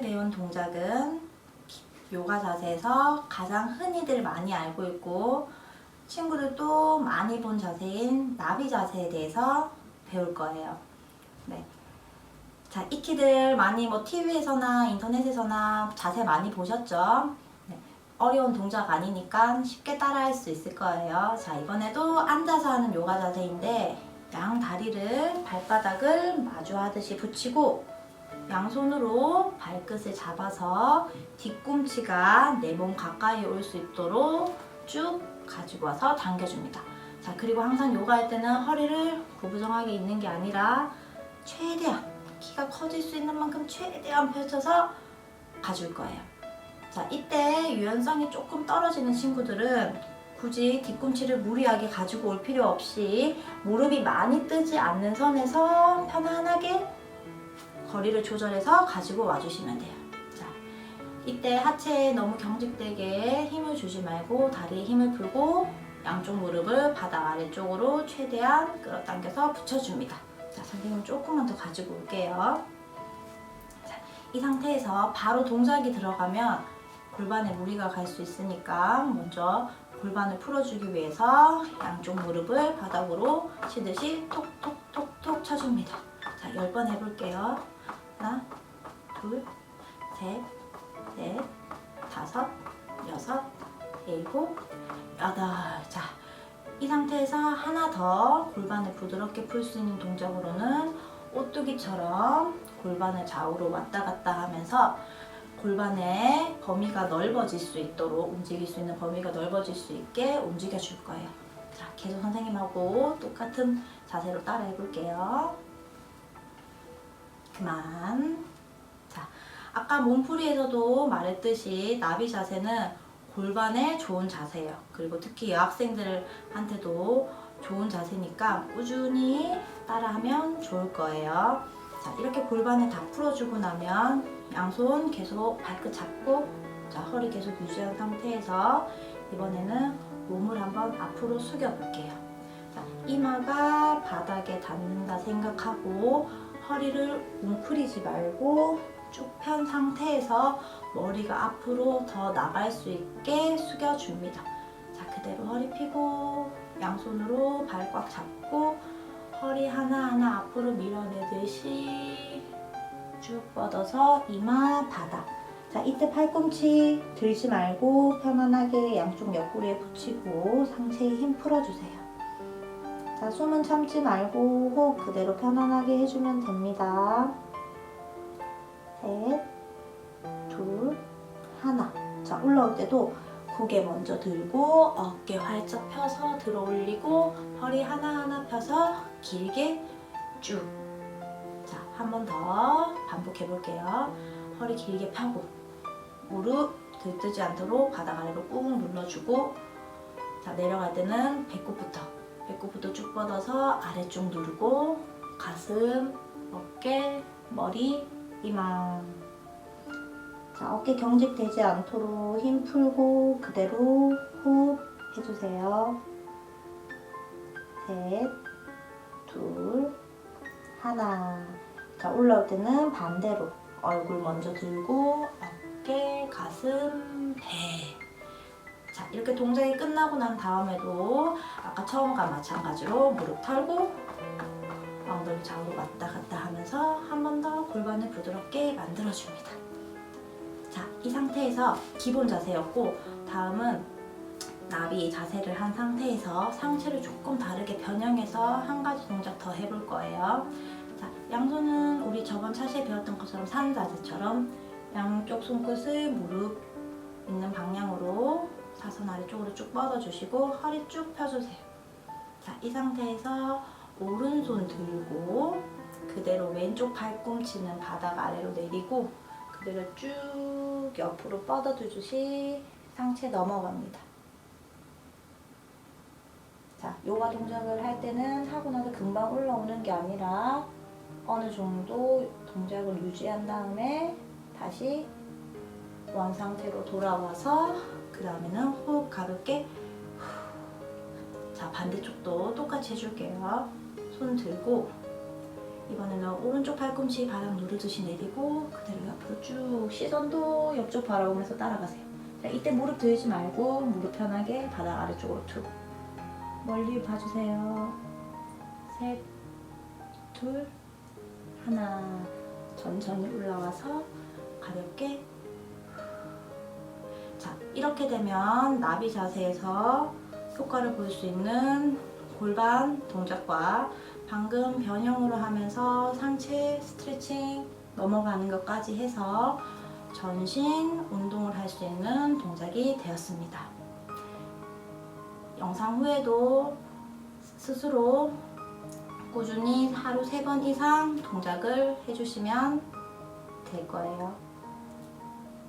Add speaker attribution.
Speaker 1: 배운 동작은 요가 자세에서 가장 흔히들 많이 알고 있고 친구들도 많이 본 자세인 나비 자세에 대해서 배울 거예요. 네. 자, 익히들 많이 뭐 TV에서나 인터넷에서나 자세 많이 보셨죠? 네. 어려운 동작 아니니까 쉽게 따라할 수 있을 거예요. 자, 이번에도 앉아서 하는 요가 자세인데 양 다리를 발바닥을 마주하듯이 붙이고 양손으로 발끝을 잡아서 뒤꿈치가 내 몸 가까이 올 수 있도록 쭉 가지고 와서 당겨줍니다. 자, 그리고 항상 요가할 때는 허리를 구부정하게 있는 게 아니라 최대한 키가 커질 수 있는 만큼 최대한 펼쳐서 가줄 거예요. 자, 이때 유연성이 조금 떨어지는 친구들은 굳이 뒤꿈치를 무리하게 가지고 올 필요 없이 무릎이 많이 뜨지 않는 선에서 편안하게 거리를 조절해서 가지고 와주시면 돼요. 자, 이때 하체에 너무 경직되게 힘을 주지 말고 다리에 힘을 풀고 양쪽 무릎을 바닥 아래쪽으로 최대한 끌어당겨서 붙여줍니다. 자, 선생님 조금만 더 가지고 올게요. 자, 이 상태에서 바로 동작이 들어가면 골반에 무리가 갈 수 있으니까 먼저 골반을 풀어주기 위해서 양쪽 무릎을 바닥으로 치듯이 톡톡톡톡 쳐줍니다. 자, 10번 해볼게요. 하나, 둘, 셋, 넷, 다섯, 여섯, 일곱, 여덟. 자, 이 상태에서 하나 더 골반을 부드럽게 풀 수 있는 동작으로는 오뚜기처럼 골반을 좌우로 왔다 갔다 하면서 골반의 범위가 넓어질 수 있도록 움직일 수 있는 범위가 넓어질 수 있게 움직여 줄 거예요. 자, 계속 선생님하고 똑같은 자세로 따라 해 볼게요. 그만. 자, 아까 몸풀이에서도 말했듯이 나비 자세는 골반에 좋은 자세예요. 그리고 특히 여학생들한테도 좋은 자세니까 꾸준히 따라하면 좋을 거예요. 자, 이렇게 골반을 다 풀어주고 나면 양손 계속 발끝 잡고 자, 허리 계속 유지한 상태에서 이번에는 몸을 한번 앞으로 숙여 볼게요. 자, 이마가 바닥에 닿는다 생각하고 허리를 웅크리지 말고 쭉 편 상태에서 머리가 앞으로 더 나갈 수 있게 숙여줍니다. 자, 그대로 허리 펴고 양손으로 발 꽉 잡고 허리 하나하나 앞으로 밀어내듯이 쭉 뻗어서 이마 바닥. 자, 이때 팔꿈치 들지 말고 편안하게 양쪽 옆구리에 붙이고 상체에 힘 풀어주세요. 자, 숨은 참지 말고 호흡 그대로 편안하게 해주면 됩니다. 셋, 둘, 하나. 자, 올라올 때도 고개 먼저 들고 어깨 활짝 펴서 들어 올리고 허리 하나하나 펴서 길게 쭉. 자, 한 번 더 반복해 볼게요. 허리 길게 펴고 무릎 들뜨지 않도록 바닥 아래로 꾹 눌러주고 자, 내려갈 때는 배꼽부터 배꼽부터 쭉 뻗어서 아래쪽 누르고 가슴, 어깨, 머리, 이마. 자, 어깨 경직되지 않도록 힘 풀고 그대로 호흡 해주세요. 셋, 둘, 하나. 자, 올라올 때는 반대로 얼굴 먼저 들고 어깨, 가슴, 배. 자, 이렇게 동작이 끝나고 난 다음에도 아까 처음과 마찬가지로 무릎 털고 엉덩이 좌우로 왔다 갔다 하면서 한 번 더 골반을 부드럽게 만들어줍니다. 자, 이 상태에서 기본 자세였고 다음은 나비 자세를 한 상태에서 상체를 조금 다르게 변형해서 한 가지 동작 더 해볼 거예요. 자, 양손은 우리 저번 차시에 배웠던 것처럼 산 자세처럼 양쪽 손끝을 무릎 있는 방향으로 사선 아래쪽으로 쭉 뻗어주시고 허리 쭉 펴주세요. 자, 이 상태에서 오른손 들고 그대로 왼쪽 팔꿈치는 바닥 아래로 내리고 그대로 쭉 옆으로 뻗어주듯이 상체 넘어갑니다. 자, 요가 동작을 할 때는 하고 나서 금방 올라오는 게 아니라 어느 정도 동작을 유지한 다음에 다시 원 상태로 돌아와서 그 다음에는 호흡 가볍게 후. 자 반대쪽도 똑같이 해줄게요 손 들고 이번에는 오른쪽 팔꿈치 바닥 누르듯이 내리고 그대로 옆으로 쭉 시선도 옆쪽 바라보면서 따라가세요. 자, 이때 무릎 들지 말고 무릎 편하게 바닥 아래쪽으로 툭 멀리 봐주세요. 셋, 둘, 하나 천천히 올라와서 가볍게 자 이렇게 되면 나비 자세에서 효과를 볼 수 있는 골반 동작과 방금 변형으로 하면서 상체 스트레칭 넘어가는 것까지 해서 전신 운동을 할 수 있는 동작이 되었습니다. 영상 후에도 스스로 꾸준히 하루 세번 이상 동작을 해주시면 될 거예요.